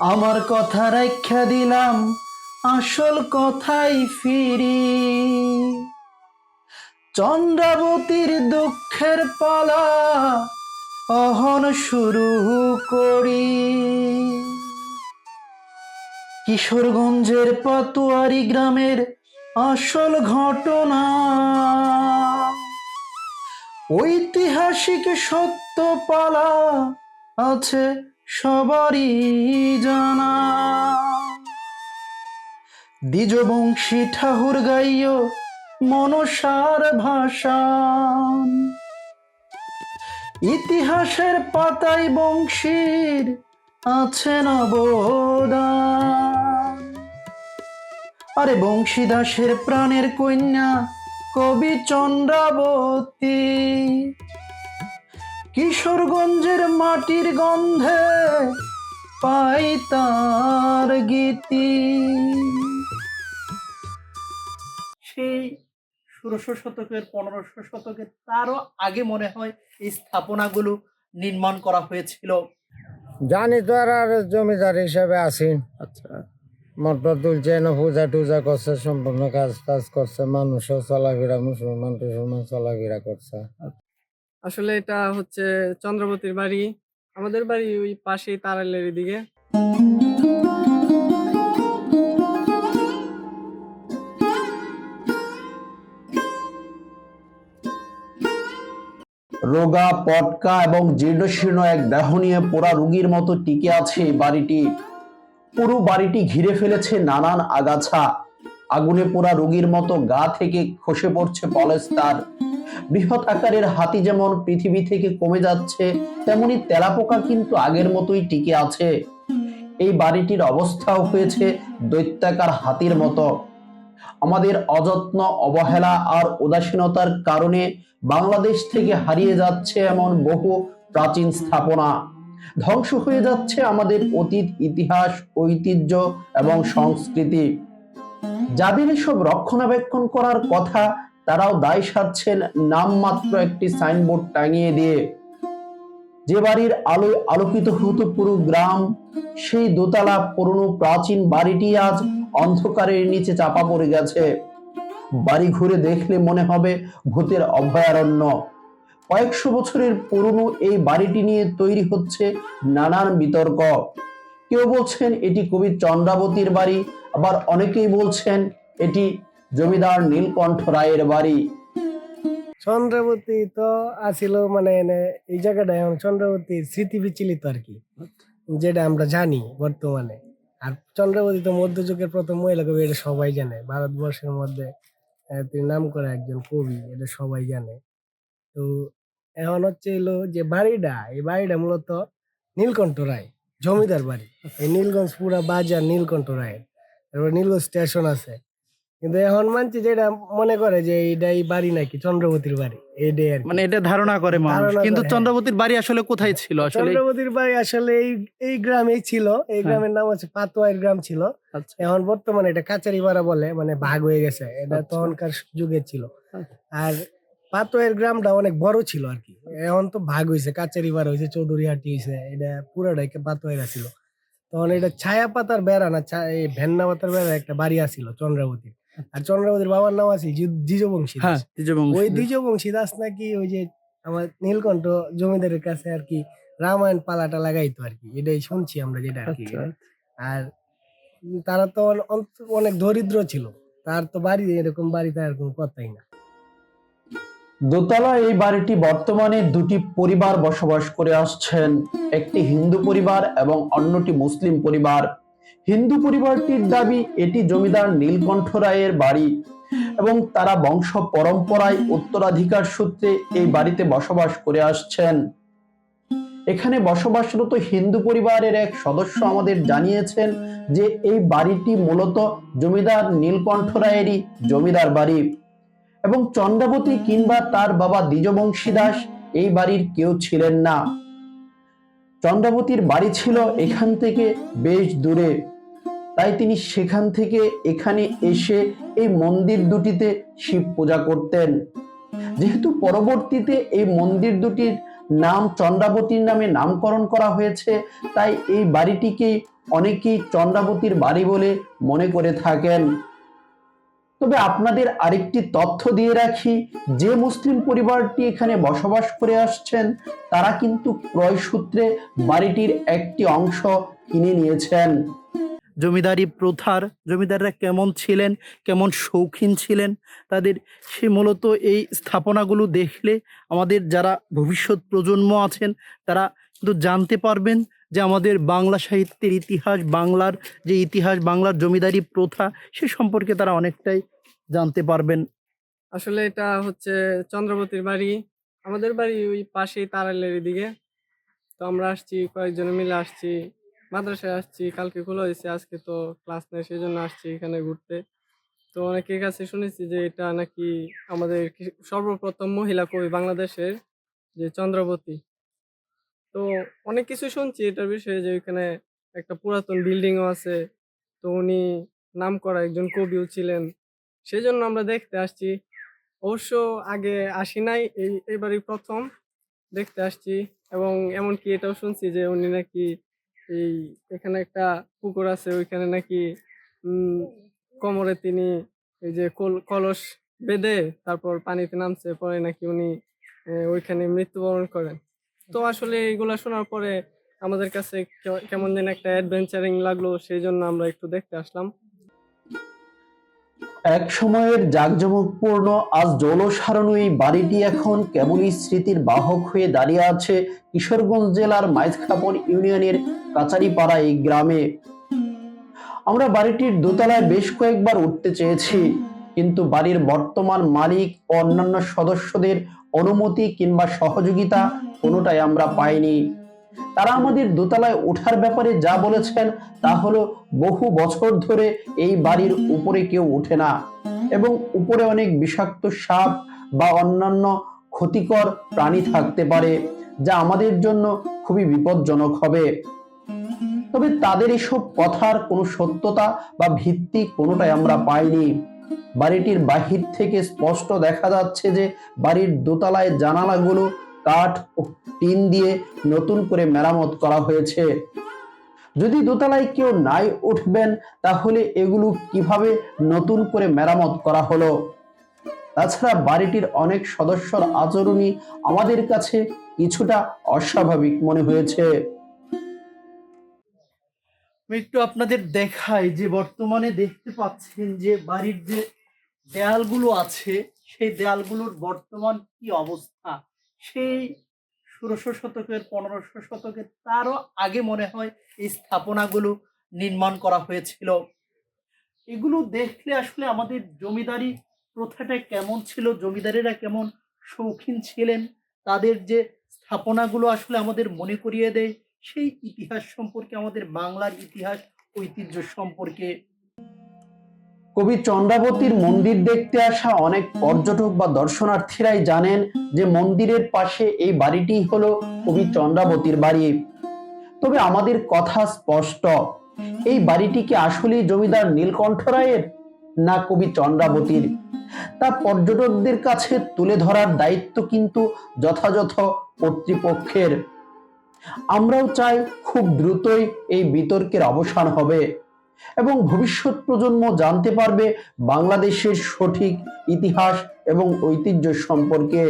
আমার কথা রাখা দিলাম, আসল কথাই ফিরি। চন্দ্রাবতীর দুঃখের পালা অহন শুরু করি। কিশোরগঞ্জের পাতুয়ারি গ্রামের আসল ঘটনা। ঐতিহাসিক সত্য পালা আছে সবারই জানা। দ্বিজবংশী ঠাকুর গাইয় মনসার ভাষা। ইতিহাসের পাতায় বংশীর আছে নবদান। আরে বংশী দাসের প্রাণের কন্যা কবি চন্দ্রাবতী। কিশোরগঞ্জের মাটির গন্ধে পাই তার গীতি। সেই ষোড়শ শতকের পনেরোশো শতকের তারও আগে মনে হয় এই স্থাপনাগুলো নির্মাণ করা হয়েছিল। জানি তো আর আর জমিদার হিসাবে আছি। আচ্ছা। মোটর তুলছে না পূজা টুজা করছে সম্পূর্ণ কাজ টাজ করছে মানুষও চলাফেরা মুসলমান টুসলমান চলাফেরা করছে। আসলে এটা হচ্ছে চন্দ্রবতীর বাড়ি। আমাদের বাড়ি ওই পাশেই তারালের দিকে রোগা, পটকা এবং জীর্ণশীর্ণ এক দেহ নিয়ে পোড়া রুগীর মতো টিকে আছে এই বাড়িটি। পুরো বাড়িটি ঘিরে ফেলেছে নানান আগাছা। আগুনে পোড়া রুগীর মতো গা থেকে খসে পড়ছে পলেস্তার বৃহৎ আকারের হাতি যেমন পৃথিবী থেকে কমে যাচ্ছে, তেমনি তেলাপোকা কিন্তু আগের মতোই টিকে আছে। এই বাড়িটির অবস্থাও হয়েছে দৈত্যাকার হাতির মতো। আমাদের অযত্ন, অবহেলা আর উদাসীনতার কারণে বাংলাদেশ থেকে হারিয়ে যাচ্ছে এমন বহু প্রাচীন স্থাপনা। ধ্বংস হয়ে যাচ্ছে আমাদের অতীত, ইতিহাস, ঐতিহ্য এবং সংস্কৃতি। যাদের এসব রক্ষণাবেক্ষণ করার কথা তারাও দায় সাধছেন নামমাত্র একটি সাইনবোর্ড টাঙিয়ে দিয়ে। যে বাড়ির আলোয় আলোকিত হতো পুরো গ্রাম, সেই দোতলা পুরনো প্রাচীন বাড়িটি আজ অন্ধকারের নিচে চাপা পড়ে গেছে। বাড়ি ঘুরে দেখলে মনে হবে ভূতের অভয়ারণ্য। কয়েকশো বছরের পুরনো এই বাড়িটি নিয়ে তৈরি হচ্ছে নানান বিতর্ক। কেউ বলছেন এটি কবি চন্দ্রাবতীর বাড়ি, আবার অনেকেই বলছেন এটি জমিদার নীলকণ্ঠ রায়ের বাড়ি। চন্দ্রবতী তো আছিল মানে এই জায়গাটা এখন চন্দ্রবতীর স্মৃতি বিচলিত আর কি, যেটা আমরা জানি বর্তমানে। আর চন্দ্রবতী তো মধ্যযুগের প্রথম মহিলা কবি, এটা সবাই জানে। ভারতবর্ষের মধ্যে তিনি নাম করা একজন কবি, এটা সবাই জানে। তো এখন হচ্ছে এলো যে বাড়িটা, এই বাড়িটা মূলত নীলকণ্ঠ রায়, জমিদার বাড়ি। এই নীলগঞ্জ পুরা বাজার নীলকণ্ঠ রায়ের। তারপর নীলগঞ্জ স্টেশন আছে। কিন্তু এখন মানছি যেটা মনে করে যে এইটাই বাড়ি নাকি চন্দ্রবতীর বাড়ি এইটাই আর কি। মানে এটা ধারণা করে মানুষ ধারণা কিন্তু করে, হ্যাঁ। চন্দ্রাবতীর বাড়ি আসলে কোথায় ছিল আসলে চন্দ্রবতীর বাড়ি আসলে এই এই গ্রামেই ছিল এই হ্যাঁ। গ্রামের নাম হচ্ছে পাতোয়ার গ্রাম ছিল আচ্ছা এখন বর্তমানে এটা কাচারিপাড়া বলে মানে ভাগ হয়ে গেছে এটা আচ্ছা। তখনকার যুগে ছিল আচ্ছা। আর পাতোয়ের গ্রামটা অনেক বড় ছিল আর কি এখন তো ভাগ হয়েছে কাচারিপাড়া হয়েছে চৌধুরীহাটি হয়েছে এটা পুরাটাই পাতোয়ের ছিল তখন এটা ছায়া পাতার বেড়া না ছা- এই ভেন্না পাতার বেড়া একটা বাড়ি আছিল চন্দ্রাবতীর আর চন্দ্রাবতীর বাবার নাম আছে জিজবংশী হ্যাঁ দ্বিজবংশী। ওই দ্বিজবংশী দাস নাকি ওই যে আমার নীলকণ্ঠ জমিদারের কাছে আর কি রামায়ণ পালাটা লাগাইতো আর কি এটাই শুনছি আমরা যেটা আর কি আচ্ছা। আর তারা তো অনেক দরিদ্র ছিল তার তো বাড়ি এরকম বাড়ি তার কোনো কথাই না দোতলা এই বাড়িটি বর্তমানে দুটি পরিবার বসবাস করে আসছেন একটি হিন্দু পরিবার এবং অন্যটি মুসলিম পরিবার হিন্দু পরিবারটির দাবি, এটি জমিদার নীলকণ্ঠ রায়ের বাড়ি এবং তারা বংশ পরম্পরায় উত্তরাধিকার সূত্রে এই বাড়িতে বসবাস করে আসছেন। এখানে বসবাসরত হিন্দু পরিবারের এক সদস্য আমাদের জানিয়েছেন যে এই বাড়িটি মূলত জমিদার নীলকণ্ঠ রায়েরই জমিদার বাড়ি এবং চন্দ্রাবতী কিংবা তার বাবা দ্বিজবংশী দাস এই বাড়ির কেউ ছিলেন না। চন্দ্রাবতীর বাড়ি ছিল এখান থেকে বেশ দূরে। তাই তিনি সেখান থেকে এখানে এসে এই মন্দির দুটিতে শিব পূজা করতেন। যেহেতু পরবর্তীতে এই মন্দির দুটির নাম চন্দ্রাবতীর নামে নামকরণ করা হয়েছে, তাই এই বাড়িটিকে অনেকেই চন্দ্রাবতীর বাড়ি বলে মনে করে থাকেন। তবে আপনাদের আরেকটি তথ্য দিয়ে রাখি, যে মুসলিম পরিবারটি এখানে বসবাস করে আসছেন, তারা কিন্তু ক্রয় সূত্রে বাড়িটির একটি অংশ কিনে নিয়েছেন। জমিদারি প্রথার জমিদাররা কেমন ছিলেন, কেমন শৌখিন ছিলেন, তাদের সে মূলত এই স্থাপনাগুলো দেখলে আমাদের যারা ভবিষ্যৎ প্রজন্ম আছেন, তারা কিন্তু জানতে পারবেন যে আমাদের বাংলা সাহিত্যের ইতিহাস, বাংলার যে ইতিহাস, বাংলার জমিদারি প্রথা, সে সম্পর্কে তারা অনেকটাই জানতে পারবেন। আসলে এটা হচ্ছে চন্দ্রবতীর বাড়ি। আমাদের বাড়ি ওই পাশেই তারালের দিকে তো আমরা আসছি, কয়েকজনে মিলে আসছি। মাদ্রাসায় আসছি, কালকে খোলা হয়েছে আজকে তো ক্লাস নেই সেই জন্য আসছি এখানে ঘুরতে। তো অনেকের কাছে শুনেছি যে এটা নাকি আমাদের সর্বপ্রথম মহিলা কবি বাংলাদেশের যে চন্দ্রবতী। তো অনেক কিছু শুনছি এটার বিষয়ে যে ওইখানে একটা পুরাতন বিল্ডিংও আছে, তো উনি নাম করা একজন কবিও ছিলেন। সেই জন্য আমরা দেখতে আসছি। অবশ্য আগে আসি নাই, এই, এবারই প্রথম দেখতে আসছি এবং এমনকি এটাও শুনছি যে উনি নাকি এই এখানে একটা পুকুর আছে ওইখানে নাকি উম, কোমরে তিনি এই যে কল- কলস বেঁধে তারপর পানিতে নামছে পরে নাকি উনি আহ, ওইখানে মৃত্যুবরণ করেন। তো আসলে এইগুলো শোনার পরে আমাদের কাছে কে- কেমন যেন একটা অ্যাডভেঞ্চারিং লাগল সেই জন্য আমরা একটু দেখতে আসলাম। এক সময়ের জাঁকজমকপূর্ণ আজ জলসারণ এই বাড়িটি এখন কেবলই স্মৃতির বাহক হয়ে দাঁড়িয়ে আছে কিশোরগঞ্জ জেলার মাইজখাপন ইউনিয়নের কাচারিপাড়া এই গ্রামে। আমরা বাড়িটির দোতলায় বেশ কয়েকবার উঠতে চেয়েছি, কিন্তু বাড়ির বর্তমান মালিক ও অন্যান্য সদস্যদের অনুমতি কিংবা সহযোগিতা কোনোটাই আমরা পাইনি। তারা আমাদের দোতলায় ওঠার ব্যাপারে যা বলেছেন তা হলো বহু বছর ধরে এই বাড়ির উপরে কেউ ওঠে না এবং উপরে অনেক বিষাক্ত সাপ বা অন্যান্য ক্ষতিকর প্রাণী থাকতে পারে, যা আমাদের জন্য খুবই বিপজ্জনক হবে। তবে তাদের এসব কথার কোনো সত্যতা বা ভিত্তি কোনোটাই আমরা পাইনি। বাড়িটির বাহির থেকে স্পষ্ট দেখা যাচ্ছে যে বাড়ির দোতলায় জানালাগুলো কাঠ ও টিন দিয়ে নতুন করে মেরামত করা হয়েছে। যদি দোতলায় কেউ নাই উঠবেন, তাহলে এগুলো কীভাবে নতুন করে মেরামত করা হলো? তাছাড়া বাড়িটির অনেক সদস্যর আচরণই আমাদের কাছে কিছুটা অস্বাভাবিক মনে হয়েছে। একটু আপনাদের দেখাই যে বর্তমানে দেখতে পাচ্ছেন যে বাড়ির যে দেয়ালগুলো আছে, সেই দেয়ালগুলোর বর্তমান কি অবস্থা? সেই ষোলোশো শতকের, পনেরোশো শতকের তারও আগে মনে হয় এই স্থাপনাগুলো নির্মাণ করা হয়েছিল। এগুলো দেখলে আসলে আমাদের জমিদারি প্রথাটা কেমন ছিল, জমিদারেরা কেমন শৌখিন ছিলেন, তাদের যে স্থাপনাগুলো আসলে আমাদের মনে করিয়ে দেয়, সেই ইতিহাস সম্পর্কে, আমাদের বাংলার ইতিহাস, ঐতিহ্য সম্পর্কে কবি চন্দ্রাবতীর মন্দির দেখতে আসা অনেক পর্যটক বা দর্শনার্থীরাই জানেন যে মন্দিরের পাশে এই বাড়িটি হলো কবি চন্দ্রাবতীর বাড়ি। তবে আমাদের কথা স্পষ্ট, এই বাড়িটি কি আসলেই জমিদার নীলকণ্ঠ রায়ের না কবি চন্দ্রাবতীর? তা পর্যটকদের কাছে তুলে ধরার দায়িত্ব কিন্তু যথাযথ কর্তৃপক্ষের। আমরাও চাই খুব দ্রুতই এই বিতর্কের অবসান হবে। এবং ভবিষ্যৎ প্রজন্ম জানতে পারবে বাংলাদেশের সঠিক ইতিহাস এবং ঐতিহ্য সম্পর্কে।